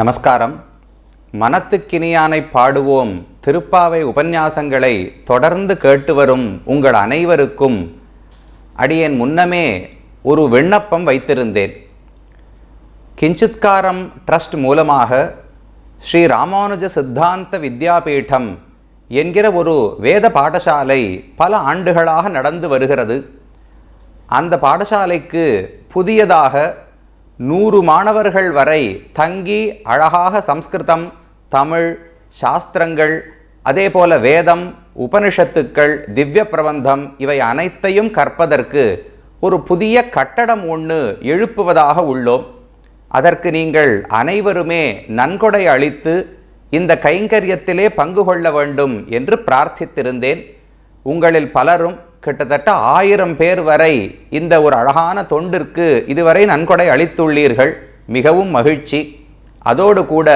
நமஸ்காரம். மனத்துக்கினியானை பாடுவோம் திருப்பாவை உபன்யாசங்களை தொடர்ந்து கேட்டு வரும் உங்கள் அனைவருக்கும் அடியேன் முன்னமே ஒரு விண்ணப்பம் வைத்திருந்தேன். கிஞ்சித்காரம் ட்ரஸ்ட் மூலமாக ஸ்ரீ ராமானுஜ சித்தாந்த வித்யாபீடம் என்கிற ஒரு வேத பாடசாலை பல ஆண்டுகளாக நடந்து வருகிறது. அந்த பாடசாலைக்கு புதியதாக நூறு மாணவர்கள் வரை தங்கி அழகாக சம்ஸ்கிருதம் தமிழ் சாஸ்திரங்கள் அதே போல வேதம் உபனிஷத்துக்கள் திவ்ய பிரபந்தம் இவை அனைத்தையும் கற்பதற்கு ஒரு புதிய கட்டடம் ஒன்று எழுப்புவதாக உள்ளோம். அதற்கு நீங்கள் அனைவருமே நன்கொடை அளித்து இந்த கைங்கரியத்திலே பங்கு கொள்ள வேண்டும் என்று பிரார்த்தித்திருந்தேன். உங்களில் பலரும் கிட்டத்தட்ட ஆயிரம் பேர் வரை இந்த ஒரு அழகான தொண்டிற்கு இதுவரை நன்கொடை அளித்துள்ளீர்கள். மிகவும் மகிழ்ச்சி. அதோடு கூட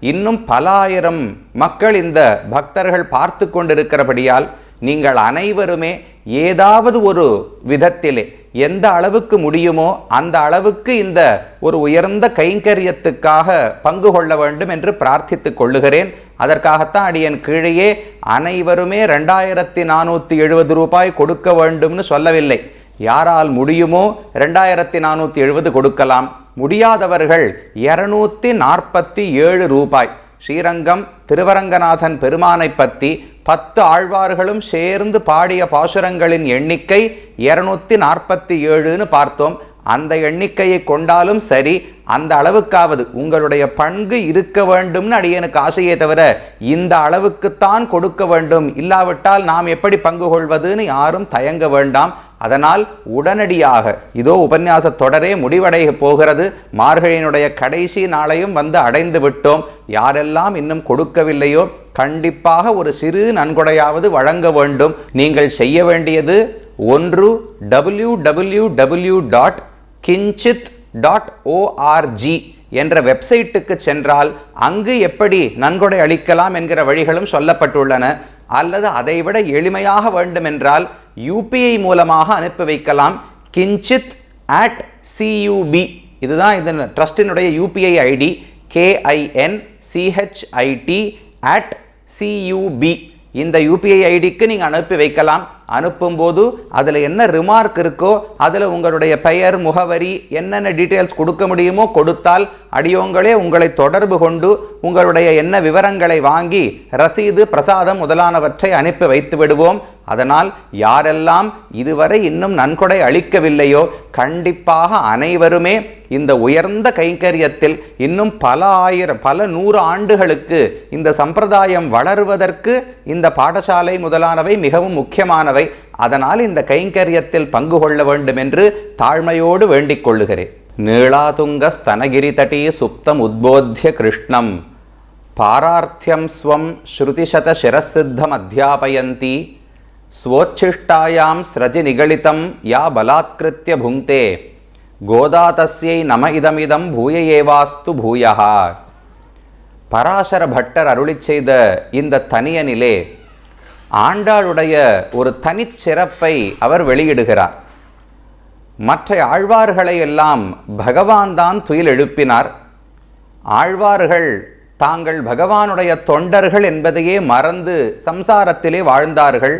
இன்னும் பல ஆயிரம் மக்கள் இந்த பக்தர்கள் பார்த்து கொண்டிருக்கிறபடியால் நீங்கள் அனைவருமே ஏதாவது ஒரு விதத்திலே எந்த அளவுக்கு முடியுமோ அந்த அளவுக்கு இந்த ஒரு உயர்ந்த கைங்கரியத்துக்காக பங்கு கொள்ள வேண்டும் என்று பிரார்த்தித்துக் கொள்ளுகிறேன். அதற்காகத்தான் அடியன் கீழேயே அனைவருமே ரெண்டாயிரத்தி நானூற்றி எழுபது ரூபாய் கொடுக்க வேண்டும்னு சொல்லவில்லை. யாரால் முடியுமோ ரெண்டாயிரத்தி நானூற்றி எழுபது கொடுக்கலாம். முடியாதவர்கள் இரநூத்தி நாற்பத்தி ஏழு ரூபாய். ஸ்ரீரங்கம் திருவரங்கநாதன் பெருமானை பற்றி பத்து ஆழ்வார்களும் சேர்ந்து பாடிய பாசுரங்களின் எண்ணிக்கை இருநூத்தி நாற்பத்தி ஏழுன்னு பார்த்தோம். அந்த எண்ணிக்கையை கொண்டாலும் சரி அந்த அளவுக்காவது உங்களுடைய பங்கு இருக்க வேண்டும்னு அடியனுக்கு ஆசையே தவிர இந்த அளவுக்குத்தான் கொடுக்க வேண்டும். இல்லாவிட்டால் நாம் எப்படி பங்கு கொள்வதுன்னு யாரும் தயங்க வேண்டாம். அதனால் உடனடியாக இதோ உபன்யாச தொடரே முடிவடைய போகிறது. மார்கழியினுடைய கடைசி நாளையும் வந்து அடைந்து விட்டோம். யாரெல்லாம் இன்னும் கொடுக்கவில்லையோ கண்டிப்பாக ஒரு சிறு நன்கொடையாவது வழங்க வேண்டும். நீங்கள் செய்ய வேண்டியது ஒன்று W W W dot Kinchit dot ORG என்ற வெப்சைட்டுக்கு சென்றால் அங்கு எப்படி நன்கொடை அளிக்கலாம் என்கிற வழிகளும் சொல்லப்பட்டுள்ளன. அல்லது அதைவிட எளிமையாக வேண்டுமென்றால் யூபிஐ மூலமாக அனுப்பி வைக்கலாம். கிஞ்சித் அட் சியூபி இதுதான் இதன் ட்ரஸ்டினுடைய UPI ID KIN CHID at CUB இந்த யூபிஐ ஐடிக்கு நீங்கள் அனுப்பி வைக்கலாம். அனுப்பும்போது அதில் என்ன ரிமார்க் இருக்கோ அதில் உங்களுடைய பெயர் முகவரி என்னென்ன டீட்டெயில்ஸ் கொடுக்க முடியுமோ கொடுத்தால் அடியோங்களே உங்களை தொடர்பு கொண்டு உங்களுடைய என்ன விவரங்களை வாங்கி ரசீது பிரசாதம் முதலானவற்றை அனுப்பி வைத்து விடுவோம். அதனால் யாரெல்லாம் இதுவரை இன்னும் நன்கொடை அளிக்கவில்லையோ கண்டிப்பாக அனைவருமே இந்த உயர்ந்த கைங்கரியத்தில் இன்னும் பல ஆயிரம் பல நூறு ஆண்டுகளுக்கு இந்த சம்பிரதாயம் வளருவதற்கு இந்த பாடசாலை முதலானவை மிகவும் முக்கியமானவை. அதனால் இந்த கைங்கரியத்தில் பங்கு கொள்ள வேண்டும் என்று தாழ்மையோடு வேண்டிக் கொள்ளுகிறேன். நீளாதுங்க ஸ்தனகிரி தட்டி சுப்தம் உத்போத்திய கிருஷ்ணம். பாரார்த்தியம் ஸ்வம் ஸ்ருதிசத சிரசித்தம் அத்தியாபயந்தி. ஸ்வோச்சிஷ்டாயாம் ஸ்ரஜி நிகழித்தம் யா பலாத்கிருத்திய புங்க்தே கோதா தஸ்யை நம இதமிதம் பூய ஏவாஸ்து பூயா. பராசர பட்டர் அருளிச் செய்த இந்த தனியனிலே ஆண்டாளுடைய ஒரு தனிச்சிறப்பை அவர் வெளியிடுகிறார். மற்ற ஆழ்வார்களை எல்லாம் பகவான் தான் துயில் எழுப்பினார். ஆழ்வார்கள் தாங்கள் பகவானுடைய தொண்டர்கள் என்பதையே மறந்து சம்சாரத்திலே வாழ்ந்தார்கள்.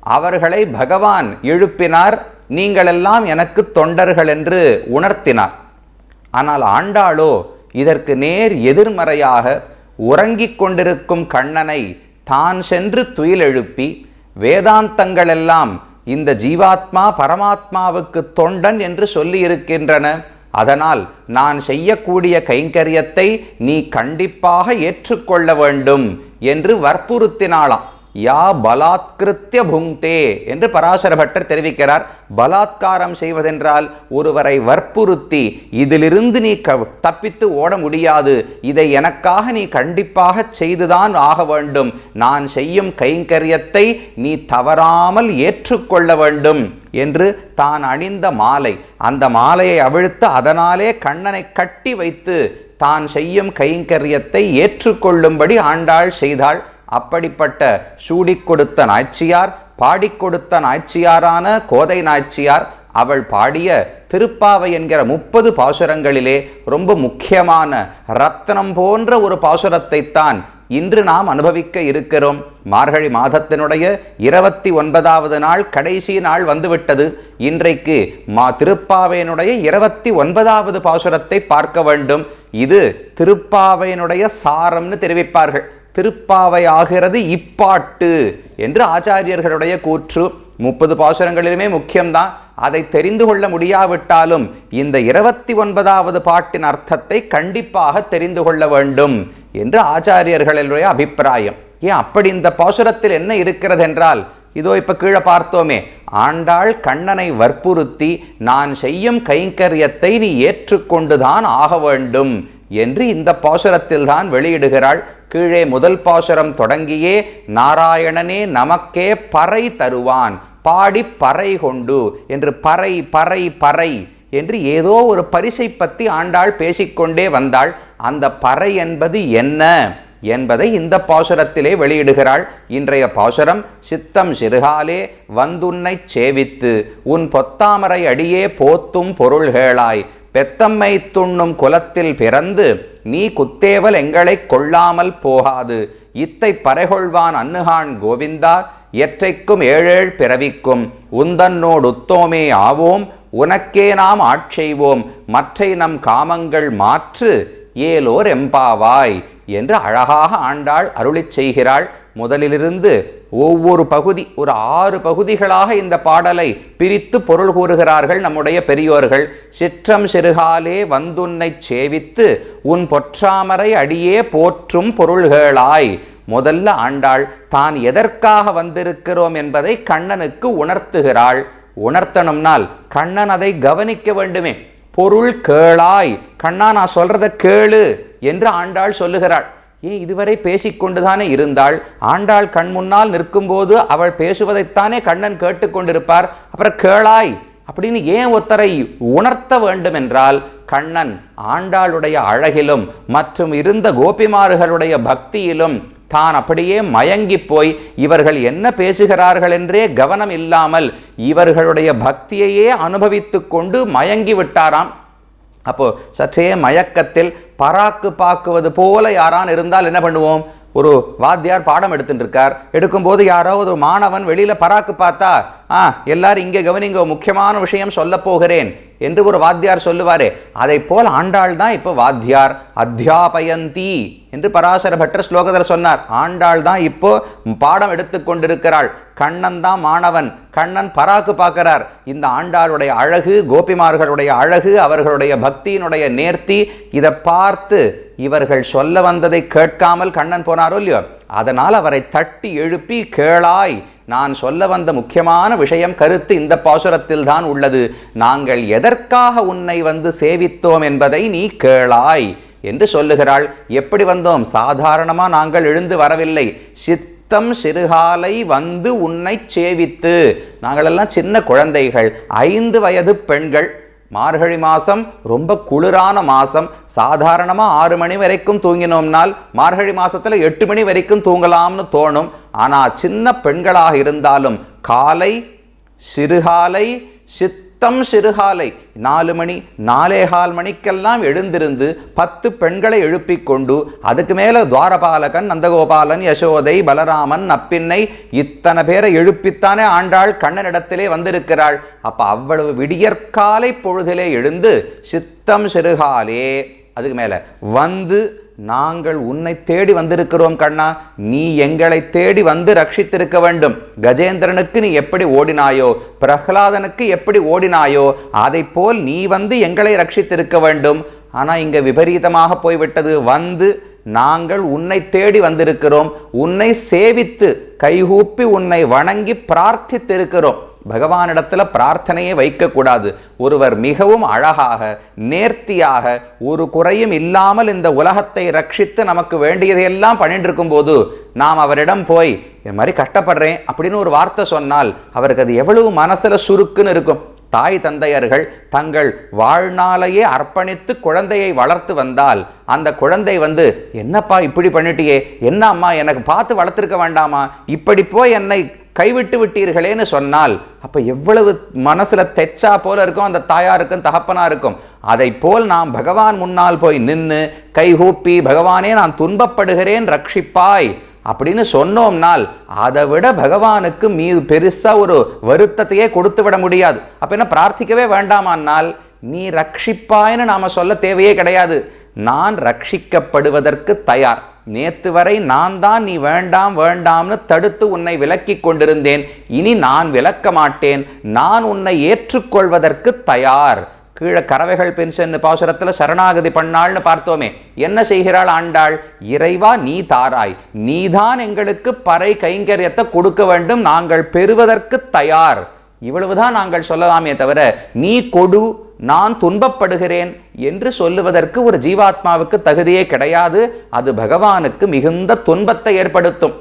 அவர்களை பகவான் எழுப்பினார் நீங்களெல்லாம் எனக்கு தொண்டர்கள் என்று உணர்த்தினார். ஆனால் ஆண்டாளோ இதற்கு நேர் எதிர்மறையாக உறங்கிக் கொண்டிருக்கும் கண்ணனை தான் சென்று துயில் எழுப்பி வேதாந்தங்களெல்லாம் இந்த ஜீவாத்மா பரமாத்மாவுக்கு தொண்டன் என்று சொல்லியிருக்கின்றன. அதனால் நான் செய்யக்கூடிய கைங்கரியத்தை நீ கண்டிப்பாக ஏற்றுக்கொள்ள வேண்டும் என்று வற்புறுத்தினாளாம். யா பலாத்கிருத்திய புங்தே என்று பராசர பட்டர் தெரிவிக்கிறார். பலாத்காரம் செய்வதென்றால் ஒருவரை வற்புறுத்தி இதிலிருந்து நீ க தப்பித்து ஓட முடியாது. இதை எனக்காக நீ கண்டிப்பாக செய்துதான் ஆக வேண்டும். நான் செய்யும் கைங்கரியத்தை நீ தவறாமல் ஏற்றுக்கொள்ள வேண்டும் என்று தான் அணிந்த மாலை. அந்த மாலையை அவிழ்த்து அதனாலே கண்ணனை கட்டி வைத்து தான் செய்யும் கைங்கரியத்தை ஏற்றுக்கொள்ளும்படி ஆண்டாள் செய்தாள். அப்படிப்பட்ட சூடிக் கொடுத்த நாய்ச்சியார் பாடிக் கொடுத்த நாய்ச்சியாரான கோதை நாய்ச்சியார் அவள் பாடிய திருப்பாவை என்கிற முப்பது பாசுரங்களிலே ரொம்ப முக்கியமான ரத்னம் போன்ற ஒரு பாசுரத்தைத்தான் இன்று நாம் அனுபவிக்க இருக்கிறோம். மார்கழி மாதத்தினுடைய இருபத்தி ஒன்பதாவது நாள் கடைசி நாள் வந்துவிட்டது. இன்றைக்கு மா திருப்பாவையினுடைய இருபத்தி ஒன்பதாவது பாசுரத்தை பார்க்க வேண்டும். இது திருப்பாவையினுடைய சாரம்னு தெரிவிப்பார்கள். திருப்பாவை ஆகிறது இப்பாட்டு என்று ஆச்சாரியர்களுடைய கூற்று. முப்பது பாசுரங்களிலுமே முக்கியம்தான். அதை தெரிந்து கொள்ள முடியாவிட்டாலும் இந்த இருபத்தி ஒன்பதாவது பாட்டின் அர்த்தத்தை கண்டிப்பாக தெரிந்து கொள்ள வேண்டும் என்று ஆச்சாரியர்களுடைய அபிப்பிராயம். ஏன் அப்படி இந்த பாசுரத்தில் என்ன இருக்கிறது என்றால் இதோ இப்ப கீழே பார்த்தோமே ஆண்டாள் கண்ணனை வற்புறுத்தி நான் செய்யும் கைங்கரியத்தை நீ ஏற்றுக்கொண்டுதான் ஆக வேண்டும் என்று இந்த பாசுரத்தில் தான் வெளியிடுகிறாள். கீழே முதல் பாசுரம் தொடங்கியே நாராயணனே நமக்கே பறை தருவான். பாடி பறை கொண்டு என்று பறை பறை பறை என்று ஏதோ ஒரு பரிசை பற்றி ஆண்டாள் பேசிக்கொண்டே வந்தாள். அந்த பறை என்பது என்ன என்பதை இந்த பாசுரத்திலே வெளியிடுகிறாள். இன்றைய பாசுரம் சித்தம் சிறுகாலே வந்துன்னை சேவித்து. உன் பொத்தாமரை அடியே போத்தும் பொருள்களாய். பெத்தம்மை துண்ணும் குலத்தில் பிறந்து நீ குத்தேவல் எங்களை கொள்ளாமல் போகாது. இத்தை பறைகொள்வான் அன்னுகான் கோவிந்தா எற்றைக்கும் ஏழேழ் பிறவிக்கும். உந்தன்னோடு உத்தோமே ஆவோம் உனக்கே நாம் ஆட்செய்வோம் மற்றை நம் காமங்கள் மாற்று ஏலோர் எம்பாவாய் என்று அழகாக ஆண்டாள் அருளிச் செய்கிறாள். முதலிலிருந்து ஒவ்வொரு பகுதி ஒரு ஆறு பகுதிகளாக இந்த பாடலை பிரித்து பொருள் கூறுகிறார்கள் நம்முடைய பெரியோர்கள். சிற்றம் சிறுகாலே வந்துன்னை சேவித்து உன் பொற்றாமரை அடியே போற்றும் பொருள்களாய். முதல்ல ஆண்டாள் தான் எதற்காக வந்திருக்கிறோம் என்பதை கண்ணனுக்கு உணர்த்துகிறாள். உணர்த்தணும்னால் கண்ணன் அதை கவனிக்க வேண்டுமே. பொருள் கேளாய். கண்ணா நான் சொல்றத கேளு என்று ஆண்டாள் சொல்லுகிறாள். ஏன் இதுவரை பேசிக்கொண்டுதானே இருந்தாள்? ஆண்டாள் கண் முன்னால் நிற்கும்போது அவள் பேசுவதைத்தானே கண்ணன் கேட்டுக்கொண்டிருப்பார். அப்புறம் கேளாய் அப்படின்னு ஏன் ஒத்தரை உணர்த்த வேண்டும் என்றால் கண்ணன் ஆண்டாளுடைய அழகிலும் மற்றும் இருந்த கோபிமார்களுடைய பக்தியிலும் தான் அப்படியே மயங்கி போய் இவர்கள் என்ன பேசுகிறார்கள் என்றே கவனம் இல்லாமல் இவர்களுடைய பக்தியையே அனுபவித்து கொண்டு மயங்கி விட்டாராம். அப்போ சற்றே மயக்கத்தில் பராக்கு பாக்குவது போல யாரான் இருந்தால் என்ன பண்ணுவோம்? ஒரு வாத்தியார் பாடம் எடுத்துட்டுருக்கார் எடுக்கும்போது யாரோ ஒரு மாணவன் வெளியில் பராக்கு பார்த்தா ஆ எல்லாரும் இங்கே கவனிங்க முக்கியமான விஷயம் சொல்ல போகிறேன் என்று ஒரு வாத்தியார் சொல்லுவார். அதை போல் ஆண்டாள் தான் இப்போ வாத்தியார். அத்தியாபயந்தி என்று பராசர பட்டர் ஸ்லோகத்தில் சொன்னார். ஆண்டாள் தான் இப்போ பாடம் எடுத்து கொண்டிருக்கிறாள். கண்ணன் தான் மாணவன். கண்ணன் பராக்கு பார்க்கிறார். இந்த ஆண்டாளுடைய அழகு கோபிமார்களுடைய அழகு அவர்களுடைய பக்தியினுடைய நேர்த்தி இதை பார்த்து இவர்கள் சொல்ல வந்ததை கேட்காமல் கண்ணன் போனாரோ இல்லையோ? அதனால் அவரை தட்டி எழுப்பி கேளாய். நான் சொல்ல வந்த முக்கியமான விஷயம் கருத்து இந்த பாசுரத்தில் தான் உள்ளது. நாங்கள் எதற்காக உன்னை வந்து சேவித்தோம் என்பதை நீ கேளாய் என்று சொல்லுகிறாள். எப்படி வந்தோம்? சாதாரணமாக நாங்கள் எழுந்து வரவில்லை. சித்தம் சிறுகாலை வந்து உன்னை சேவித்து. நாங்களெல்லாம் சின்ன குழந்தைகள். ஐந்து வயது பெண்கள். மார்கழி மாதம் ரொம்ப குளிரான மாதம் சாதாரணமாக ஆறு மணி வரைக்கும் தூங்கினோம்னால் மார்கழி மாதத்தில் எட்டு மணி வரைக்கும் தூங்கலாம்னு தோணும். ஆனால் சின்ன பெண்களாக இருந்தாலும் காலை சிறுகாலை சித்தம் சிறுகாலை நாலு மணி நாலேகால் மணிக்கெல்லாம் எழுந்திருந்து பத்து பெண்களை எழுப்பிக் கொண்டு அதுக்கு மேலே துவாரபாலகன் நந்தகோபாலன் யசோதை பலராமன் நப்பின்னை இத்தனை பேரை எழுப்பித்தானே ஆண்டாள் கண்ணனிடத்திலே வந்திருக்கிறாள். அப்போ அவ்வளவு விடியற்காலை பொழுதிலே எழுந்து சித்தம் சிறுகாலே அதுக்கு மேலே வந்து நாங்கள் உன்னை தேடி வந்திருக்கிறோம் கண்ணா. நீ எங்களை தேடி வந்து ரட்சித்திருக்க வேண்டும். கஜேந்திரனுக்கு நீ எப்படி ஓடினாயோ பிரகலாதனுக்கு எப்படி ஓடினாயோ அதை போல் நீ வந்து எங்களை ரட்சித்திருக்க வேண்டும். ஆனால் இங்கே விபரீதமாக போய்விட்டது. வந்து நாங்கள் உன்னை தேடி வந்திருக்கிறோம். உன்னை சேவித்து கைகூப்பி உன்னை வணங்கி பிரார்த்தித்திருக்கிறோம். பகவானிடத்தில் பிரார்த்தனையை வைக்கக்கூடாது. ஒருவர் மிகவும் அழகாக நேர்த்தியாக ஒரு குறையும் இல்லாமல் இந்த உலகத்தை ரட்சித்து நமக்கு வேண்டியதையெல்லாம் பண்ணிட்டு இருக்கும்போது நாம் அவரிடம் போய் இது மாதிரி கஷ்டப்படுறேன் அப்படின்னு ஒரு வார்த்தை சொன்னால் அவருக்கு அது எவ்வளவு மனசில் சுருக்குன்னு இருக்கும். தாய் தந்தையர்கள் தங்கள் வாழ்நாளையே அர்ப்பணித்து குழந்தையை வளர்த்து வந்தால் அந்த குழந்தை வந்து என்னப்பா இப்படி பண்ணிட்டியே? என்ன அம்மா எனக்கு பார்த்து வளர்த்துருக்க வேண்டாமா? இப்படி போய் என்னை கைவிட்டு விட்டீர்களேன்னு சொன்னால் அப்போ எவ்வளவு மனசில் தெச்சா போல இருக்கும் அந்த தாயாருக்கும் தகப்பனாருக்கும். அதை போல் நாம் பகவான் முன்னால் போய் நின்று கைகூப்பி பகவானே நான் துன்பப்படுகிறேன் ரட்சிப்பாய். அப்படின்னு சொன்னோம்னால் அதை விட பகவானுக்கு மீது பெருசா ஒரு வருத்தத்தையே கொடுத்து விட முடியாது. அப்போ என்ன பிரார்த்திக்கவே வேண்டாமானால் நீ ரட்சிப்பாய்னு நாம சொல்ல தேவையே கிடையாது. நான் ரட்சிக்கப்படுவதற்கு தயார். நேத்து வரை நான் தான் நீ வேண்டாம் வேண்டாம்னு தடுத்து உன்னை விலக்கி கொண்டிருந்தேன். இனி நான் விலக்க மாட்டேன். நான் உன்னை ஏற்றுக்கொள்வதற்கு தயார். கீழே கறவைகள் பென்ஷன் பாசுரத்தில் சரணாகதி பண்ணாள்னு பார்த்தோமே. என்ன செய்கிறாள் ஆண்டாள்? இறைவா நீ தாராய். நீதான் எங்களுக்கு பறை கைங்கரியத்தை கொடுக்க வேண்டும். நாங்கள் பெறுவதற்கு தயார். இவ்வளவுதான் நாங்கள் சொல்லலாமே தவிர நீ கொடு நான் துன்பப்படுகிறேன் என்று சொல்லுவதற்கு ஒரு ஜீவாத்மாவுக்கு தகுதியே கிடையாது. அது பகவானுக்கு மிகுந்த துன்பத்தை ஏற்படுத்தும்.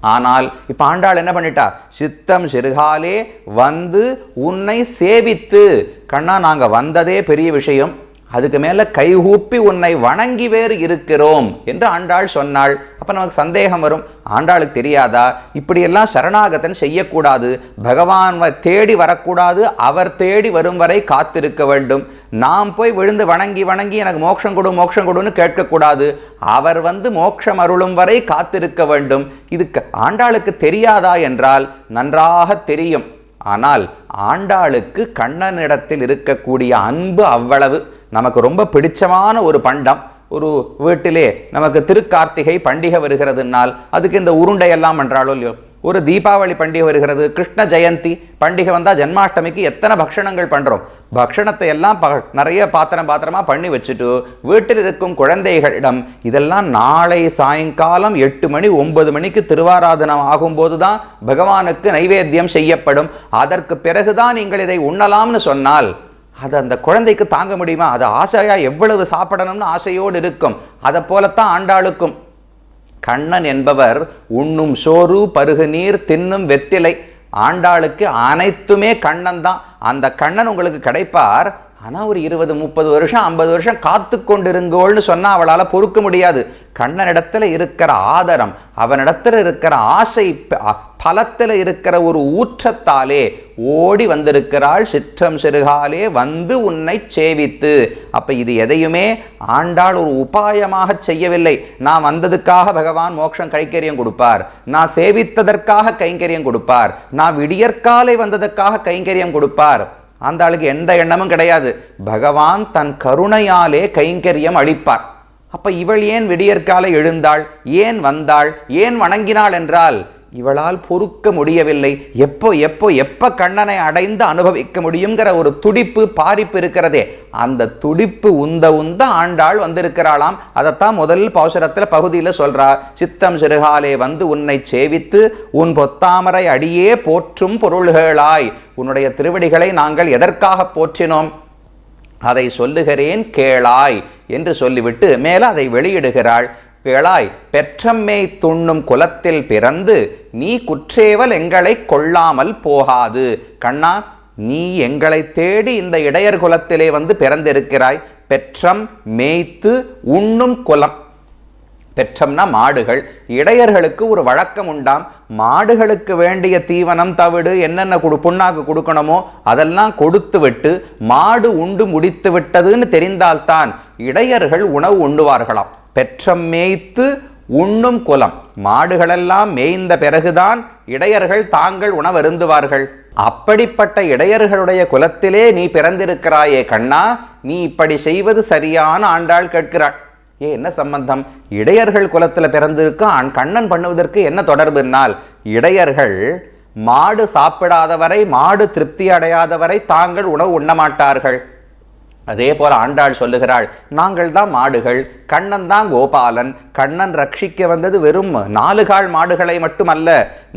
ஆனால் இப்போ ஆண்டாள் என்ன பண்ணிட்டா? சித்தம் சிறுகாலே வந்து உன்னை சேவித்து. கண்ணா நாங்கள் வந்ததே பெரிய விஷயம். அதுக்கு மேலே கைகூப்பி உன்னை வணங்கி வேறு இருக்கிறோம் என்று ஆண்டாள் சொன்னாள். அப்போ நமக்கு சந்தேகம் வரும். ஆண்டாளுக்கு தெரியாதா? இப்படியெல்லாம் சரணாகதன் செய்யக்கூடாது. பகவான் தேடி வரக்கூடாது. அவர் தேடி வரும் வரை காத்திருக்க வேண்டும். நாம் போய் விழுந்து வணங்கி வணங்கி எனக்கு மோட்சம் கொடு மோட்சம் கொடுன்னு கேட்கக்கூடாது. அவர் வந்து மோட்சம் அருளும் வரை காத்திருக்க வேண்டும். இதுக்கு ஆண்டாளுக்கு தெரியாதா என்றால் நன்றாக தெரியும். ஆனால் ஆண்டாளுக்கு கண்ணனிடத்தில் இருக்கக்கூடிய அன்பு அவ்வளவு. நமக்கு ரொம்ப பிடிச்சமான ஒரு பண்டம். ஒரு வீட்டிலே நமக்கு திருக்கார்த்திகை பண்டிகை வருகிறதுனால் அதுக்கு இந்த உருண்டையெல்லாம் என்றாலோ இல்லையோ. ஒரு தீபாவளி பண்டிகை வருகிறது கிருஷ்ண ஜெயந்தி பண்டிகை வந்தால் ஜென்மாஷ்டமிக்கு எத்தனை பக்ஷணங்கள் பண்ணுறோம் பக்ஷணத்தை எல்லாம் ப நிறைய பாத்திரம் பாத்திரமாக பண்ணி வச்சுட்டு வீட்டில் இருக்கும் குழந்தைகளிடம் இதெல்லாம் நாளை சாயங்காலம் எட்டு மணி ஒன்பது மணிக்கு திருவாராதனம் ஆகும்போது தான் பகவானுக்கு நைவேத்தியம் செய்யப்படும். அதற்கு பிறகுதான் நீங்கள் இதை உண்ணலாம்னு சொன்னால் அது அந்த குழந்தைக்கு தாங்க முடியுமா? அது ஆசையாக எவ்வளவு சாப்பிடணும்னு ஆசையோடு இருக்கும். அதை போலத்தான் ஆண்டாளுக்கும். கண்ணன் என்பவர் உண்ணும் சோறு பருகு நீர் தின்னும் வெத்திலை ஆண்டாளுக்கு அனைத்துமே கண்ணன் தான் அந்த கண்ணன் உங்களுக்கு கிடைப்பார். ஆனால் ஒரு இருபது முப்பது வருஷம் ஐம்பது வருஷம் காத்து கொண்டிருங்கோள்னு சொன்னால் அவளால் பொறுக்க முடியாது. கண்ணனிடத்தில் இருக்கிற ஆதரம் அவனிடத்தில் இருக்கிற ஆசை பலத்தில் இருக்கிற ஒரு ஊற்றத்தாலே ஓடி வந்திருக்கிறாள் சிற்றம் சிறுகாலே வந்து உன்னை சேவித்து. அப்போ இது எதையுமே ஆண்டாள் ஒரு உபாயமாக செய்யவில்லை. நான் வந்ததுக்காக பகவான் மோட்சம் கைங்கரியம் கொடுப்பார். நான் சேவித்ததற்காக கைங்கரியம் கொடுப்பார். நான் விடியற்காலை வந்ததற்காக கைங்கரியம் கொடுப்பார். அந்த ஆளுக்கு எந்த எண்ணமும் கிடையாது. பகவான் தன் கருணையாலே கைங்கரியம் அளிப்பார். அப்ப இவள் ஏன் விடியற்காலை எழுந்தாள்? ஏன் வந்தாள்? ஏன் வணங்கினாள் என்றால் இவளால் பொறுக்க முடியவில்லை. எப்போ எப்போ எப்போ கண்ணனை அடைந்து அனுபவிக்க முடியுங்கிற ஒரு துடிப்பு பாரிப்பு இருக்கிறதே. அந்த துடிப்பு உந்த உந்த ஆண்டாள் வந்திருக்கிறாளாம். அதைத்தான் முதல் பௌசரத்தில் பகுதியில் சொல்கிறா சித்தம் சிறுகாலே வந்து உன்னை சேவித்து உன் பொத்தாமரை அடியே போற்றும் பொருள்களாய். உன்னுடைய திருவடிகளை நாங்கள் எதற்காக போற்றினோம்? அதை சொல்லுகிறேன் கேளாய் என்று சொல்லிவிட்டு மேலே அதை வெளியிடுகிறாள். கேளாய் பெற்றம்மை துண்ணும் குலத்தில் பிறந்து நீ குற்றேவல் எங்களை கொள்ளாமல் போகாது. கண்ணா நீ எங்களை தேடி இந்த இடையர் குலத்திலே வந்து பிறந்திருக்கிறாய். பெற்றம் மேய்த்து உண்ணும் குலம். பெற்றம்னா மாடுகள். இடையர்களுக்கு ஒரு வழக்கம் உண்டாம். மாடுகளுக்கு வேண்டிய தீவனம் தவிடு என்னென்ன கொடு புண்ணாக்கு கொடுக்கணுமோ அதெல்லாம் கொடுத்து விட்டு மாடு உண்டு முடித்து விட்டதுன்னு தெரிந்தால்தான் இடையர்கள் உணவு உண்ணுவார்களாம் பெற்றம் மேய்த்து உண்ணும் குலம். மாடுகளெல்லாம் மேய்ந்த பிறகுதான் இடையர்கள் தாங்கள் உணவருந்துவார்கள். அப்படிப்பட்ட இடையர்களுடைய குலத்திலே நீ பிறந்திருக்கிறாயே கண்ணா நீ இப்படி செய்வது சரியான ஆண்டாள் கேட்கிறாள். ஏ என்ன சம்பந்தம்? இடையர்கள் குலத்தில் பிறந்திருக்க ஆண் கண்ணன் பண்ணுவதற்கு என்ன தொடர்புனால் இடையர்கள் மாடு சாப்பிடாதவரை மாடு திருப்தி அடையாதவரை தாங்கள் உணவு உண்ணமாட்டார்கள் அதே போல ஆண்டாள் சொல்லுகிறாள் நாங்கள் தான் மாடுகள் கண்ணன் தான் கோபாலன் கண்ணன் ரட்சிக்க வந்தது வெறும் நாலு கால் மாடுகளை மட்டுமல்ல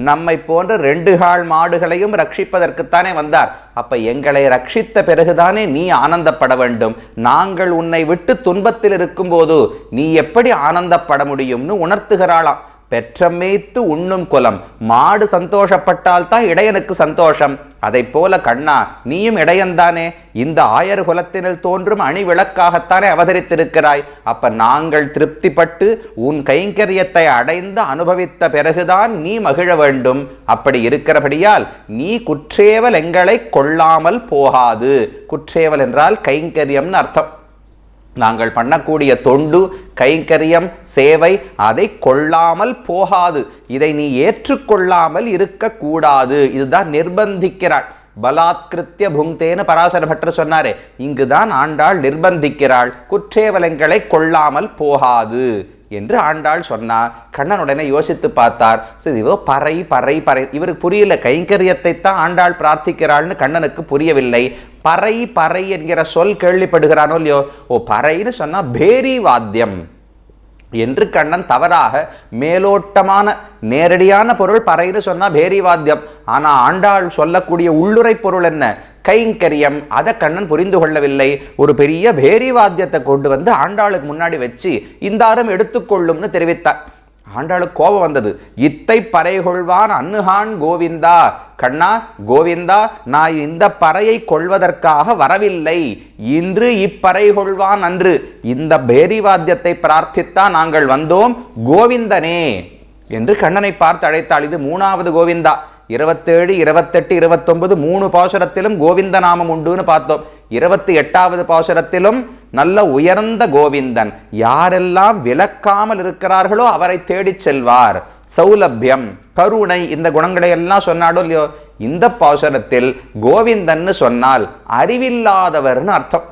நம்மை போன்ற ரெண்டு கால் மாடுகளையும் ரட்சிப்பதற்குத்தானே வந்தார். அப்ப எங்களை ரட்சித்த பிறகுதானே நீ ஆனந்தப்பட வேண்டும். நாங்கள் உன்னை விட்டு துன்பத்தில் இருக்கும்போது நீ எப்படி ஆனந்தப்பட முடியும்னு உணர்த்துகிறாளாம். பெற்றமேய்த்து உண்ணும் குலம். மாடு சந்தோஷப்பட்டால் தான் இடையனுக்கு சந்தோஷம். அதை போல கண்ணா நீயும் இடையன்தானே இந்த ஆயர் குலத்தினில் தோன்றும் அணி விளக்காகத்தானே அவதரித்திருக்கிறாய். அப்ப நாங்கள் திருப்திப்பட்டு உன் கைங்கரியத்தை அடைந்து அனுபவித்த பிறகுதான் நீ மகிழ வேண்டும். அப்படி இருக்கிறபடியால் நீ குற்றேவல் எங்களை கொள்ளாமல் போகாது. குற்றேவல் என்றால் கைங்கரியம்னு அர்த்தம். நாங்கள் பண்ணக்கூடிய தொண்டு கைங்கரியம் சேவை அதை கொள்ளாமல் போகாது. இதை நீ ஏற்றுக்கொள்ளாமல் இருக்கக்கூடாது. இதுதான் நிர்பந்திக்கிறாள். பலாத்கிருத்திய புங்தேன்னு பராசர பட்டர் சொன்னாரே இங்குதான் ஆண்டாள் நிர்பந்திக்கிறாள். குற்றேவலங்களை கொள்ளாமல் போகாது. என்று ஆண்டாள் சொன்னார். கண்ணன் உடனே யோசித்து பார்த்தார். சரி இவோ பறை பறை பறை. இவருக்கு புரியல கைங்கரியத்தை தான் ஆண்டாள் பிரார்த்திக்கிறாள்னு கண்ணனுக்கு புரியவில்லை. பறை பறை என்கிற சொல் கேள்விப்படுகிறானோ இல்லையோ? ஓ பறைன்னு சொன்னால் பேரி வாத்தியம் என்று கண்ணன் தவறாக மேலோட்டமான நேரடியான பொருள் பறைன்னு சொன்னால் பேரி வாத்தியம் ஆனால் ஆண்டாள் சொல்லக்கூடிய உள்ளுரை பொருள் என்ன? கைங்கரியம் அதை கண்ணன் புரிந்து கொள்ளவில்லை. ஒரு பெரிய பேரி வாத்தியத்தை கொண்டு வந்து ஆண்டாளுக்கு முன்னாடி வச்சு இந்தாரும் எடுத்துக்கொள்ளும்னு தெரிவித்தார். ஆண்டாளுக்கு கோபம் வந்தது. இத்தை பறை கொள்வான் அன்னுகான் கோவிந்தா. கண்ணா கோவிந்தா நான் இந்த பறையை கொள்வதற்காக வரவில்லை. இன்று இப்பறை கொள்வான் அன்று. இந்த பேரி வாத்தியத்தை பிரார்த்தித்தா நாங்கள் வந்தோம் கோவிந்தனே என்று கண்ணனை பார்த்து அழைத்தாள். இது மூணாவது கோவிந்தா. இருபத்தேழு இருபத்தெட்டு இருபத்தொன்பது மூணு பாசுரத்திலும் கோவிந்த நாமம் உண்டுன்னு பார்த்தோம். இருபத்தி எட்டாவது பாசுரத்திலும் நல்ல உயர்ந்த கோவிந்தன். யாரெல்லாம் விலக்காமல் இருக்கிறார்களோ அவரை தேடிச் செல்வார். சௌலபியம் கருணை இந்த குணங்களை எல்லாம் சொன்னாடோ இல்லையோ? இந்த பாசுரத்தில் கோவிந்தன்னு சொன்னால் அறிவில்லாதவர்னு அர்த்தம்.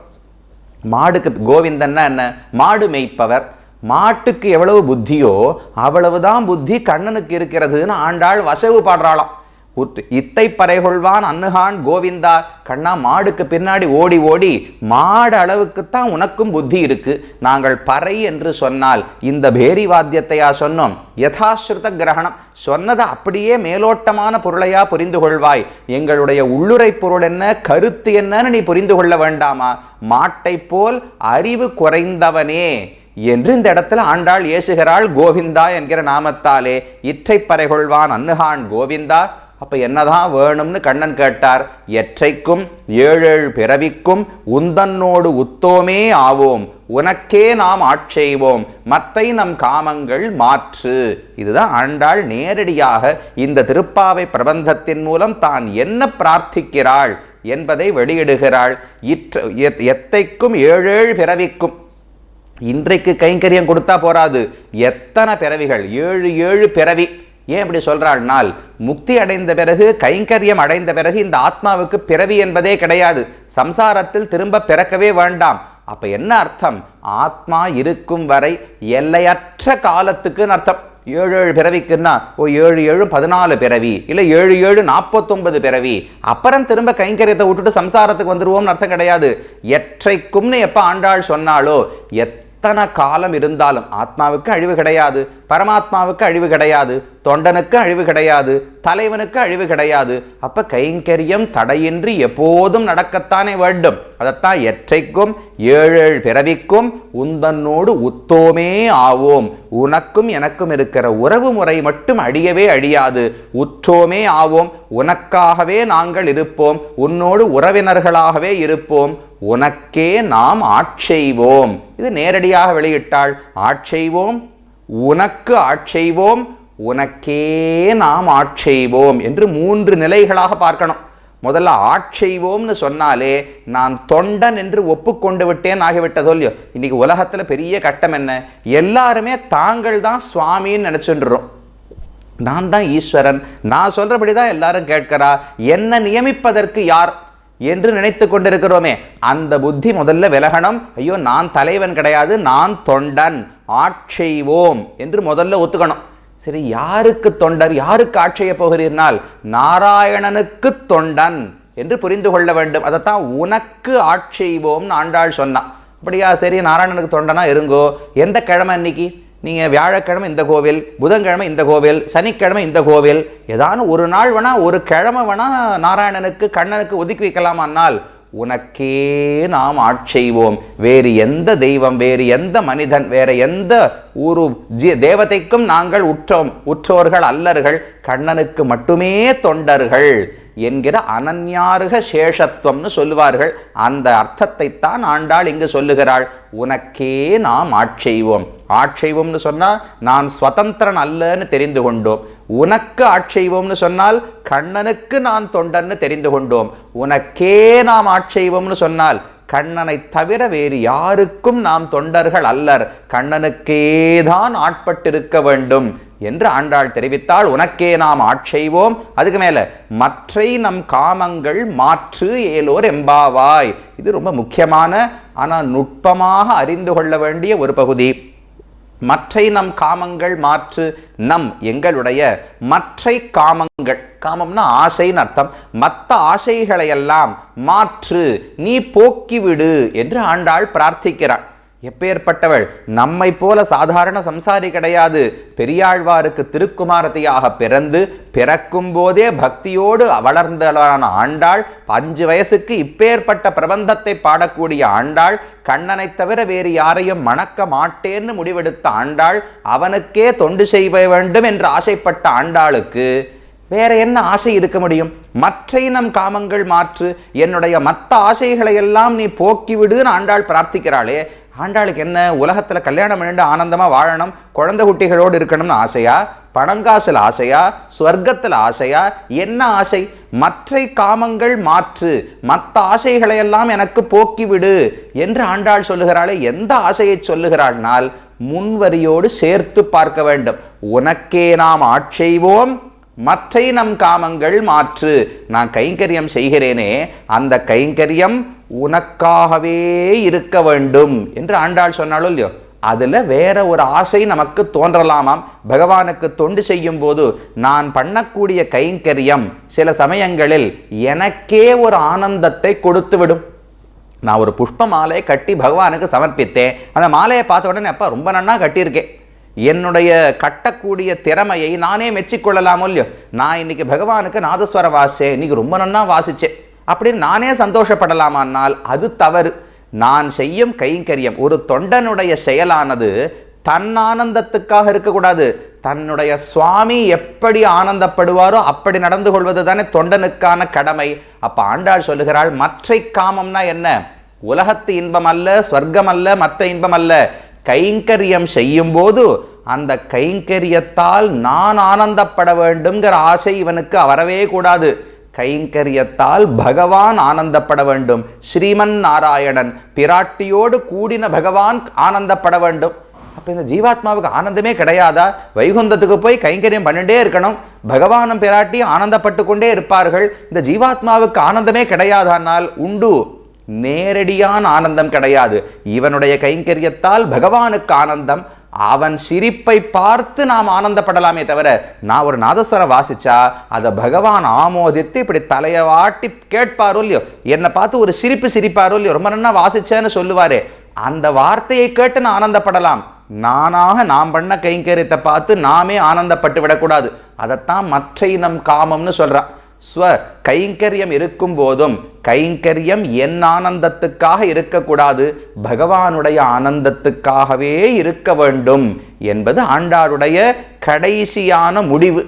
மாடுக்கு கோவிந்தன்னா என்ன? மாடு மேய்ப்பவர். மாட்டுக்கு எவ்வளவு புத்தியோ அவ்வளவுதான் புத்தி கண்ணனுக்கு இருக்கிறதுன்னு ஆண்டாள் வசவு பாடுறாளாம். உத்- இத்தை பறைகொள்வான் அன்னுகான் கோவிந்தா. கண்ணா மாடுக்கு பின்னாடி ஓடி ஓடி மாடு அளவுக்குத்தான் உனக்கும் புத்தி இருக்கு. நாங்கள் பறை என்று சொன்னால் இந்த பேரி வாத்தியத்தையா சொன்னோம்? யதாஸ்ருத கிரகணம். சொன்னதை அப்படியே மேலோட்டமான பொருளையா புரிந்து கொள்வாய் எங்களுடைய உள்ளுரை பொருள் என்ன கருத்து என்னன்னு நீ புரிந்து கொள்ள வேண்டாமா? மாட்டை போல் அறிவு குறைந்தவனே என்று இந்த இடத்துல ஆண்டாள் ஏசுகிறாள் கோவிந்தா என்கிற நாமத்தாலே. இற்றை பறைகொள்வான் அன்னுகான் கோவிந்தா. அப்ப என்னதான் வேணும்னு கண்ணன் கேட்டார் எற்றைக்கும் ஏழேழு பிறவிக்கும் உந்தன்னோடு உத்தோமே ஆவோம். உனக்கே நாம் ஆட்செய்வோம் மத்தை நம் காமங்கள் மாற்று. இதுதான் ஆண்டாள் நேரடியாக இந்த திருப்பாவை பிரபந்தத்தின் மூலம் தான் என்ன பிரார்த்திக்கிறாள் என்பதை வெளியிடுகிறாள். இற்ற எத்- எத்தைக்கும் ஏழேழு பிறவிக்கும். இன்றைக்கு கைங்கரியம் கொடுத்தா போராது. எத்தனை பிறவிகள்? ஏழு ஏழு பிறவி. ஏன் இப்படி சொல்கிறாள்னால் முக்தி அடைந்த பிறகு கைங்கரியம் அடைந்த பிறகு இந்த ஆத்மாவுக்கு பிறவி என்பதே கிடையாது. சம்சாரத்தில் திரும்ப பிறக்கவே வேண்டாம். அப்போ என்ன அர்த்தம்? ஆத்மா இருக்கும் வரை எல்லையற்ற காலத்துக்குன்னு அர்த்தம். ஏழு ஏழு பிறவிக்குன்னா ஓ ஏழு ஏழு பதினாலு பிறவி இல்லை ஏழு ஏழு நாற்பத்தொன்பது பிறவி. அப்புறம் திரும்ப கைங்கரியத்தை விட்டுட்டு சம்சாரத்துக்கு வந்துடுவோம்னு அர்த்தம் கிடையாது. எற்றைக்கும்னு எப்போ ஆண்டாள் சொன்னாலோ எத்தனை காலம் இருந்தாலும் ஆத்மாவுக்கு அழிவு கிடையாது. பரமாத்மாவுக்கு அழிவு கிடையாது. தொண்டனுக்கு அழிவு கிடையாது தலைவனுக்கு அழிவு கிடையாது. அப்ப கைங்கரியம் தடையின்றி எப்போதும் நடக்கத்தானே வேண்டும். அதைத்தான் எற்றைக்கும் ஏழேழ் பிறவிக்கும் உந்தன்னோடு உத்தோமே ஆவோம். உனக்கும் எனக்கும் இருக்கிற உறவு முறை மட்டும் அழியவே அழியாது. உற்றோமே ஆவோம். உனக்காகவே நாங்கள் இருப்போம். உன்னோடு உறவினர்களாகவே இருப்போம். உனக்கே நாம் ஆட்செய்வோம் இது நேரடியாக வெளியிட்டாள். ஆட்செய்வோம் உனக்கு ஆட்செய்வோம் உனக்கே நாம் ஆட்செய்வோம் என்று மூன்று நிலைகளாக பார்க்கணும். முதல்ல ஆட்செய்வோம்னு சொன்னாலே நான் தொண்டன் என்று ஒப்புக்கொண்டு விட்டேன் ஆகிவிட்டதோ இல்லையோ? இன்னைக்கு உலகத்தில் பெரிய கட்டம் என்ன? எல்லாருமே தாங்கள் தான் சுவாமின்னு நினச்சுன்றோம் நான் தான் ஈஸ்வரன். நான் சொல்கிறபடி தான் எல்லாரும் கேட்கிறா என்ன நியமிப்பதற்கு யார்? என்று நினைத்து கொண்டிருக்கிறோமே. அந்த புத்தி முதல்ல விலகணும். ஐயோ நான் தலைவன் கிடையாது நான் தொண்டன். ஆட்செய்வோம் என்று முதல்ல ஒத்துக்கணும். சரி யாருக்கு தொண்டர் யாருக்கு ஆட்செய்ய போகிறீர்னால் நாராயணனுக்கு தொண்டன் என்று புரிந்து கொள்ள வேண்டும். அதைத்தான் உனக்கு ஆட்செய்வோம்னு ஆண்டாள் சொன்னான் அப்படியா சரி நாராயணனுக்கு தொண்டனா இருங்கோ. எந்த கிழமை இன்னைக்கு நீங்கள் வியாழக்கிழமை இந்த கோவில் புதன்கிழமை இந்த கோவில் சனிக்கிழமை இந்த கோவில் ஏதானும் ஒரு நாள் வேணால் ஒரு கிழமை வேணால் நாராயணனுக்கு கண்ணனுக்கு ஒதுக்கி வைக்கலாமான்னால் உனக்கே நாம் ஆட்செய்வோம் வேறு எந்த தெய்வம் வேறு எந்த மனிதன் வேற எந்த ஒரு ஜி தேவதைக்கும் நாங்கள் உற்றோம். உற்றோர்கள் அல்லர்கள் கண்ணனுக்கு மட்டுமே தொண்டர்கள். என்கிற அனன்யாருக சேஷத்துவம்னு சொல்லுவார்கள். அந்த அர்த்தத்தை தான் ஆண்டாள் இங்கு சொல்லுகிறாள். உனக்கே நாம் ஆட்செய்வோம் ஆட்செய்வோம்னு சொன்னால் நான் ஸ்வதந்திரன் அல்லன்னு தெரிந்து கொண்டோம். உனக்கு ஆட்செய்வோம்னு சொன்னால் கண்ணனுக்கு நான் தொண்டன்னு தெரிந்து கொண்டோம். உனக்கே நாம் ஆட்செய்வோம்னு சொன்னால் கண்ணனை தவிர வேறு யாருக்கும் நாம் தொண்டர்கள் அல்லர். கண்ணனுக்கேதான் ஆட்பட்டிருக்க வேண்டும். என்று ஆண்டாள் தெரிவித்தால் உனக்கே நாம் ஆட்செய்வோம் அதுக்கு மேல மற்றை நம் காமங்கள் மாற்று ஏலோர் எம்பாவாய். இது ரொம்ப முக்கியமான ஆனால் நுட்பமாக அறிந்து கொள்ள வேண்டிய ஒரு பகுதி. மற்றை நம் காமங்கள் மாற்று நம் எங்களுடைய மற்றை காமங்கள் காமம்னா ஆசைன்னு அர்த்தம். மற்ற ஆசைகளையெல்லாம் மாற்று நீ போக்கிவிடு என்று ஆண்டாள் பிரார்த்திக்கிறாள். எப்பேற்பட்டவள்? நம்மை போல சாதாரண சம்சாரி கிடையாது. பெரியாழ்வாருக்கு திருக்குமாரதியாக பிறந்து பிறக்கும் போதே பக்தியோடு வளர்ந்தவளான ஆண்டாள் அஞ்சு வயசுக்கு இப்பேற்பட்ட பிரபந்தத்தை பாடக்கூடிய ஆண்டாள் கண்ணனை தவிர வேறு யாரையும் மணக்க மாட்டேன்னு முடிவெடுத்த ஆண்டாள் அவனுக்கே தொண்டு செய்ய வேண்டும் என்று ஆசைப்பட்ட ஆண்டாளுக்கு வேற என்ன ஆசை இருக்க முடியும்? மற்றை நம் காமங்கள் மாற்று என்னுடைய மற்ற ஆசைகளை எல்லாம் நீ போக்கிவிடுன்னு ஆண்டாள் பிரார்த்திக்கிறாளே ஆண்டாளுக்கு என்ன? உலகத்தில் கல்யாணம் பண்ணிட்டு ஆனந்தமாக வாழணும் குழந்தை குட்டிகளோடு இருக்கணும்னு ஆசையா? பணங்காசில் ஆசையா? ஸ்வர்க்கத்தில் ஆசையா? என்ன ஆசை? மற்றை காமங்கள் மாற்று மற்ற ஆசைகளை எல்லாம் எனக்கு போக்கிவிடு என்று ஆண்டாள் சொல்லுகிறாளே எந்த ஆசையை சொல்லுகிறாள்னால் முன்வரியோடு சேர்த்து பார்க்க வேண்டும். உனக்கே நாம் ஆட்செய்வோம் மற்றை நம் காமங்கள் மாற்று. நான் கைங்கரியம் செய்கிறேனே அந்த கைங்கரியம் உனக்காகவே இருக்க வேண்டும் என்று ஆண்டாள் சொன்னாலும் இல்லையோ? அதில் வேற ஒரு ஆசை நமக்கு தோன்றலாமாம். பகவானுக்கு தொண்டு செய்யும் போது நான் பண்ணக்கூடிய கைங்கரியம் சில சமயங்களில் எனக்கே ஒரு ஆனந்தத்தை கொடுத்துவிடும் நான் ஒரு புஷ்ப மாலையை கட்டி பகவானுக்கு சமர்ப்பித்தேன். அந்த மாலையை பார்த்த உடனே அப்பா ரொம்ப நன்னா கட்டியிருக்கேன் என்னுடைய கட்டக்கூடிய திறமையை நானே மெச்சிக்கொள்ளலாமோ இல்லையோ? நான் இன்னைக்கு பகவானுக்கு நாதஸ்வர வாசிச்சேன். இன்னைக்கு ரொம்ப நன்னா வாசிச்சேன். அப்படின்னு நானே சந்தோஷப்படலாமானால் அது தவறு. நான் செய்யும் கைங்கரியம் ஒரு தொண்டனுடைய செயலானது தன் ஆனந்தத்துக்காக இருக்கக்கூடாது. தன்னுடைய சுவாமி எப்படி ஆனந்தப்படுவாரோ அப்படி நடந்து கொள்வது தானே தொண்டனுக்கான கடமை. அப்போ ஆண்டாள் சொல்லுகிறாள் மற்றை காமம்னா என்ன? உலகத்து இன்பம் அல்ல ஸ்வர்க்கம் அல்ல மற்ற இன்பம் அல்ல. கைங்கரியம் செய்யும்போது அந்த கைங்கரியத்தால் நான் ஆனந்தப்பட வேண்டும்ங்கிற ஆசை இவனுக்கு வரவே கூடாது. கைங்கரியத்தால் பகவான் ஆனந்தப்பட வேண்டும். ஸ்ரீமன் நாராயணன் பிராட்டியோடு கூடின பகவான் ஆனந்தப்பட வேண்டும். அப்போ இந்த ஜீவாத்மாவுக்கு ஆனந்தமே கிடையாதா? வைகுந்தத்துக்கு போய் கைங்கரியம் பண்ணிட்டே இருக்கணும். பகவானும் பிராட்டியும் ஆனந்தப்பட்டு கொண்டே இருப்பார்கள். இந்த ஜீவாத்மாவுக்கு ஆனந்தமே கிடையாதானால் உண்டு. நேரடியான ஆனந்தம் கிடையாது. இவனுடைய கைங்கரியத்தால் பகவானுக்கு ஆனந்தம். அவன் சிரிப்பை பார்த்து நாம் ஆனந்தப்படலாமே தவிர நான் ஒரு நாதஸ்வரம் வாசிச்சா அதை பகவான் ஆமோதித்து இப்படி தலையை வாட்டி கேட்பாரோ இல்லையோ? என்னை பார்த்து ஒரு சிரிப்பு சிரிப்பாரோ இல்லையோ? ரொம்ப நன்னா வாசிச்சேன்னு சொல்லுவாரு. அந்த வார்த்தையை கேட்டு நான் ஆனந்தப்படலாம். நானாக நாம் பண்ண கைங்கரியத்தை பார்த்து நாமே ஆனந்தப்பட்டு விடக்கூடாது. அதைத்தான் மற்ற இனம் காமம்னு சொல்கிறான் ஸ்வ கைங்கரியம் இருக்கும் போதும் கைங்கரியம் என் ஆனந்தத்துக்காக இருக்கக்கூடாது பகவானுடைய ஆனந்தத்துக்காகவே இருக்க வேண்டும் என்பது ஆண்டாருடைய கடைசியான முடிவு.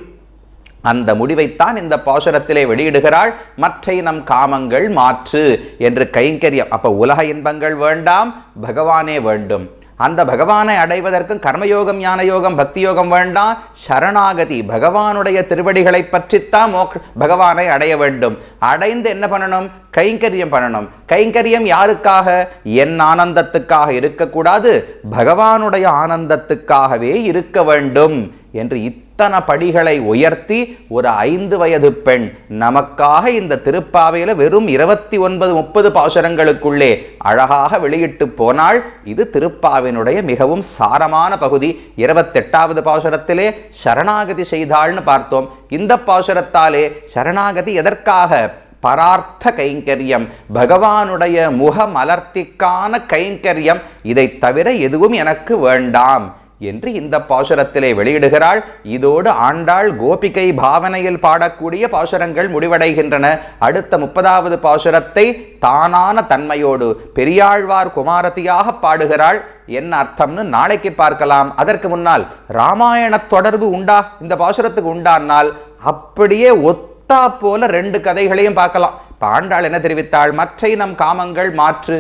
அந்த முடிவைத்தான் இந்த பாசுரத்திலே வெளியிடுகிறாள் மற்றை நம் காமங்கள் மாற்று என்று கைங்கரியம். அப்போ உலக இன்பங்கள் வேண்டாம் பகவானே வேண்டும். அந்த பகவானை அடைவதற்கும் கர்மயோகம் ஞான யோகம் பக்தி யோகம் வேண்டாம். சரணாகதி பகவானுடைய திருவடிகளை பற்றித்தான் மோக் பகவானை அடைய வேண்டும். அடைந்து என்ன பண்ணணும்? கைங்கரியம் பண்ணணும். கைங்கரியம் யாருக்காக? என் ஆனந்தத்துக்காக இருக்கக்கூடாது. பகவானுடைய ஆனந்தத்துக்காகவே இருக்க வேண்டும் என்று அத்தனை படிகளை உயர்த்தி ஒரு ஐந்து வயது பெண் நமக்காக இந்த திருப்பாவையில் வெறும் இருபத்தி ஒன்பது முப்பது பாசுரங்களுக்குள்ளே அழகாக வெளியிட்டு போனால் இது திருப்பாவினுடைய மிகவும் சாரமான பகுதி. இருபத்தெட்டாவது பாசுரத்திலே சரணாகதி செய்தாள்னு பார்த்தோம். இந்த பாசுரத்தாலே சரணாகதி எதற்காக? பரார்த்த கைங்கரியம் பகவானுடைய முக மலர்த்திக்கான கைங்கரியம். இதை தவிர எதுவும் எனக்கு வேண்டாம். என்று இந்த பாசுரத்திலே வெளியிடுகிறாள். இதோடு ஆண்டாள் கோபிகை பாவனையில் பாடக்கூடிய பாசுரங்கள் முடிவடைகின்றன. அடுத்த முப்பதாவது பாசுரத்தை தானான தன்மையோடு பெரியாழ்வார் குமாரதியாக பாடுகிறாள். என்ன அர்த்தம்னு நாளைக்கு பார்க்கலாம். அதற்கு முன்னால் ராமாயண தொடர்பு உண்டா? இந்த பாசுரத்துக்கு உண்டானால் அப்படியே ஒத்தா போல ரெண்டு கதைகளையும் பார்க்கலாம். பாண்டாள் என்ன தெரிவித்தாள்? மற்றை நம் காமங்கள் மாற்று.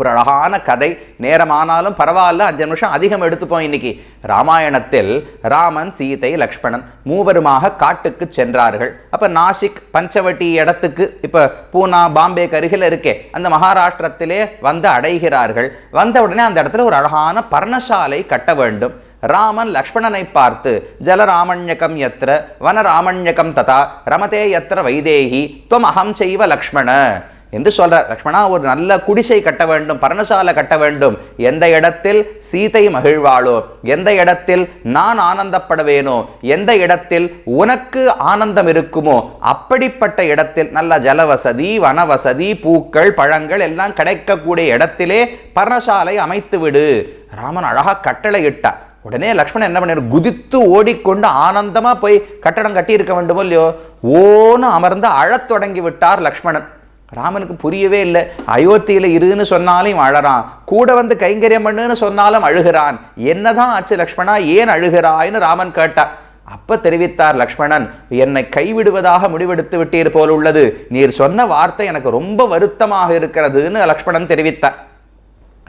ஒரு அழகான கதை. நேரமானாலும் பரவாயில்ல அஞ்சு நிமிஷம் அதிகம் எடுத்துப்போம் இன்னைக்கு. ராமாயணத்தில் ராமன் சீதை லக்ஷ்மணன் மூவருமாக காட்டுக்கு சென்றார்கள். அப்போ நாசிக் பஞ்சவட்டி இடத்துக்கு இப்போ பூனா பாம்பே கருகில் இருக்கே அந்த மகாராஷ்டிரத்திலே வந்து அடைகிறார்கள். வந்த உடனே அந்த இடத்துல ஒரு அழகான பர்ணசாலை கட்ட வேண்டும். ராமன் லக்ஷ்மணனை பார்த்து ஜலராமண்யகம் எத்திர வனராமண்யகம் ததா ரமதே எத்திர வைதேகி துவம் அகம் செய்வ லக்ஷ்மண. என்று சொல்றார். லக்ஷ்மணா ஒரு நல்ல குடிசை கட்ட வேண்டும் பரணசாலை கட்ட வேண்டும். எந்த இடத்தில் சீதை மகிழ்வாளோ எந்த இடத்தில் நான் ஆனந்தப்படவேனோ எந்த இடத்தில் உனக்கு ஆனந்தம் இருக்குமோ அப்படிப்பட்ட இடத்தில் நல்ல ஜலவசதி வனவசதி பூக்கள் பழங்கள் எல்லாம் கிடைக்கக்கூடிய இடத்திலே பரணசாலை அமைத்து விடு ராமன் அழகா கட்டளை இட்டார். உடனே லக்ஷ்மணன் என்ன பண்ணார்? குதித்து ஓடிக்கொண்டு ஆனந்தமா போய் கட்டடம் கட்டி இருக்க வேண்டுமோ இல்லையோ? ஓன்னு அமர்ந்து அழத் தொடங்கி விட்டார் லக்ஷ்மணன். ராமனுக்கு புரியவே இல்லை. அயோத்தியில் இருன்னு சொன்னாலும் அழறான். கூட வந்து கைங்கரியம் பண்ணுன்னு சொன்னாலும் அழுகிறான். என்னதான் ஆச்சு லக்ஷ்மணா? ஏன் அழுகிறாய்னு ராமன் கேட்டார் அப்ப தெரிவித்தார் லக்ஷ்மணன் என்னை கைவிடுவதாக முடிவெடுத்து விட்டீர் போல் உள்ளது. நீர் சொன்ன வார்த்தை எனக்கு ரொம்ப வருத்தமாக இருக்கிறதுன்னு லக்ஷ்மணன் தெரிவித்தார்.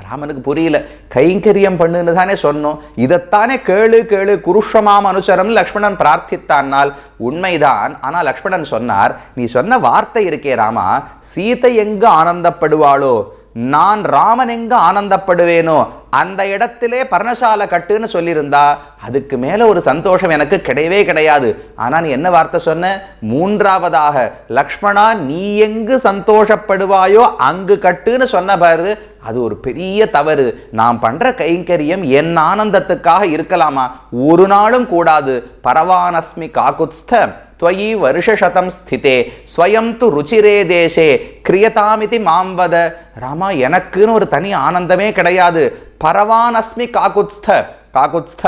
ராமனுக்கு புரியல. கைங்கரியம் பண்ணுன்னு தானே சொன்னோம். இதைத்தானே கேளு கேளு குருஷமாம் அனுசரம் லக்ஷ்மணன் பிரார்த்தித்தானால் உண்மைதான். ஆனால் லக்ஷ்மணன் சொன்னார் நீ சொன்ன வார்த்தை இருக்கே ராமா சீதை எங்கு ஆனந்தப்படுவாளோ? நான் ராமன் எங்க ஆனந்தப்படுவேனோ அந்த இடத்திலே பர்ணசாலை கட்டுன்னு சொல்லியிருந்தா அதுக்கு மேலே ஒரு சந்தோஷம் எனக்கு கிடையவே கிடையாது. ஆனால் நீ என்ன வார்த்தை சொன்ன? மூன்றாவதாக லக்ஷ்மணா நீ எங்கு சந்தோஷப்படுவாயோ அங்கு கட்டுன்னு சொன்ன பாரு அது ஒரு பெரிய தவறு. நாம் பண்ணுற கைங்கரியம் என் ஆனந்தத்துக்காக இருக்கலாமா? ஒரு நாளும் கூடாது. பரவானஸ்மி காகுத்ஸ்த. त्वयि வருஷசதம் ஸ்திதே ஸ்வயம் து ருச்சிரே தேசே கிரியதாமிதி மாம்பத ராமா எனக்குன்னு ஒரு தனி ஆனந்தமே கிடையாது பரவானஸ்மி காகுத்ஸ்த காகுத்ஸ்த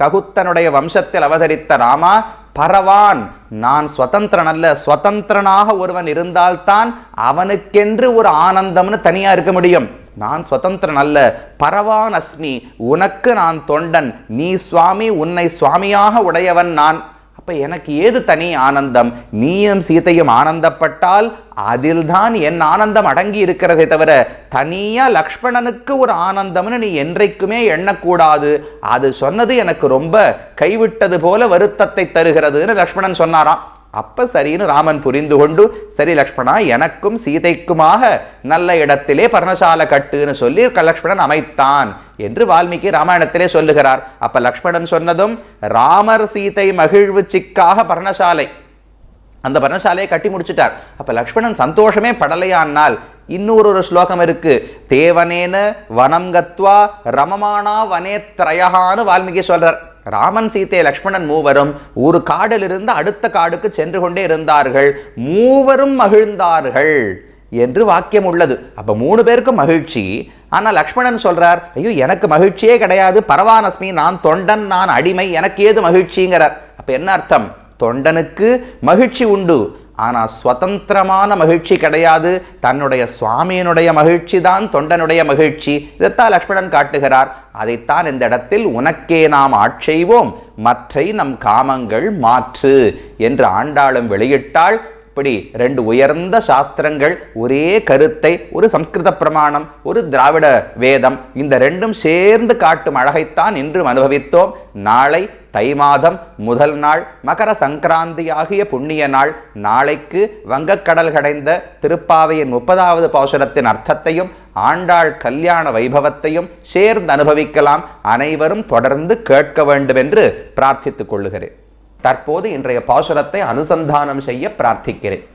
ககுத்தனுடைய வம்சத்தில் அவதரித்த ராமா பரவான் நான் ஸ்வதந்திரன் அல்ல ஸ்வதந்திரனாக ஒருவன் இருந்தால்தான் அவனுக்கென்று ஒரு ஆனந்தம்னு தனியா இருக்க முடியும் நான் சுதந்திரன் அல்ல பரவான் அஸ்மி உனக்கு நான் தொண்டன் நீ சுவாமி உன்னை சுவாமியாக உடையவன் நான் அப்போ எனக்கு ஏது தனி ஆனந்தம்? நீயும் சீதையும் ஆனந்தப்பட்டால் அதில்தான் என் ஆனந்தம் அடங்கி இருக்கிறதே தவிர தனியாக லக்ஷ்மணனுக்கு ஒரு ஆனந்தம்னு நீ என்றைக்குமே எண்ணக்கூடாது. அது சொன்னது எனக்கு ரொம்ப கைவிட்டது போல வருத்தத்தை தருகிறதுன்னு லக்ஷ்மணன் சொன்னாராம். அப்ப சரின்னு ராமன் புரிந்து கொண்டு சரி லக்ஷ்மணா எனக்கும் சீதைக்குமாக நல்ல இடத்திலே பர்ணசாலை கட்டுன்னு சொல்லி லக்ஷ்மணன் அமைத்தான் என்று வால்மீகி ராமாயணத்திலே சொல்லுகிறார். அப்ப லக்ஷ்மணன் சொன்னதும் ராமர் சீதை மகிழ்வு சிக்காக பர்ணசாலை அந்த பர்ணசாலையை கட்டி முடிச்சிட்டார். அப்ப லக்ஷ்மணன் சந்தோஷமே படலையானால் இன்னொரு ஒரு ஸ்லோகம் இருக்கு. தேவனேன வனம் கத்வா ரமமானா வனே திரயகான்னு வால்மீகி சொல்றார். ராமன் சீதை லக்ஷ்மணன் மூவரும் ஒரு காடிலிருந்து அடுத்த காடுக்கு சென்று கொண்டே இருந்தார்கள். மூவரும் மகிழ்ந்தார்கள் என்று வாக்கியம் உள்ளது. அப்போ மூணு பேருக்கும் மகிழ்ச்சி. ஆனால் லக்ஷ்மணன் சொல்கிறார் ஐயோ எனக்கு மகிழ்ச்சியே கிடையாது. பரவானஸ்மி நான் தொண்டன் நான் அடிமை. எனக்கு ஏது மகிழ்ச்சிங்கிறார். அப்போ என்ன அர்த்தம்? தொண்டனுக்கு மகிழ்ச்சி உண்டு. ஆனால் சுதந்திரமான மகிழ்ச்சி கிடையாது. தன்னுடைய சுவாமியினுடைய மகிழ்ச்சி தான் தொண்டனுடைய மகிழ்ச்சி. இதைத்தான் லக்ஷ்மணன் காட்டுகிறார். அதைத்தான் இந்த இடத்தில் உனக்கே நாம் ஆட்செய்வோம் மற்றை நம் காமங்கள் மாற்று என்று ஆண்டாளும் வெளியிட்டாள் இப்படி ரெண்டு உயர்ந்த சாஸ்திரங்கள் ஒரே கருத்தை ஒரு சம்ஸ்கிருத பிரமாணம் ஒரு திராவிட வேதம் இந்த ரெண்டும் சேர்ந்து காட்டும் அழகைத்தான் இன்றும் அனுபவித்தோம். நாளை தை மாதம் முதல் நாள் மகர சங்கராந்தி ஆகிய புண்ணிய நாள். நாளைக்கு வங்கக்கடல் கடைந்த திருப்பாவையின் முப்பதாவது பாசுரத்தின் அர்த்தத்தையும் ஆண்டாள் கல்யாண வைபவத்தையும் சேர்ந்து அனுபவிக்கலாம். அனைவரும் தொடர்ந்து கேட்க வேண்டும் என்று பிரார்த்தித்துக் கொள்ளுகிறேன். தற்போது இன்றைய பாசுரத்தை அனுசந்தானம் செய்ய பிரார்த்திக்கிறேன்.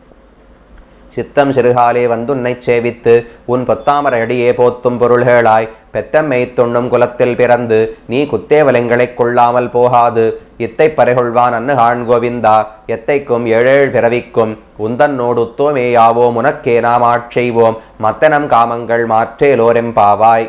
சித்தம் சிறுகாலே வந்து உன்னை சேவித்து உன் பொத்தாமரை அடியே போத்தும் பொருள்களாய் பெத்தம் மெய்த்துண்ணும் குலத்தில் பிறந்து நீ குத்தேவலங்களைக் கொள்ளாமல் போகாது. இத்தை பறைகொள்வான் அன்னுகான் கோவிந்தா எத்தைக்கும் ஏழேழ் பிறவிக்கும் உந்தன்னோடு உத்தோமேயாவோம் உனக்கே நாம் ஆட்செய்வோம். மத்தனம் காமங்கள் மாற்றேலோரெம்பாவாய்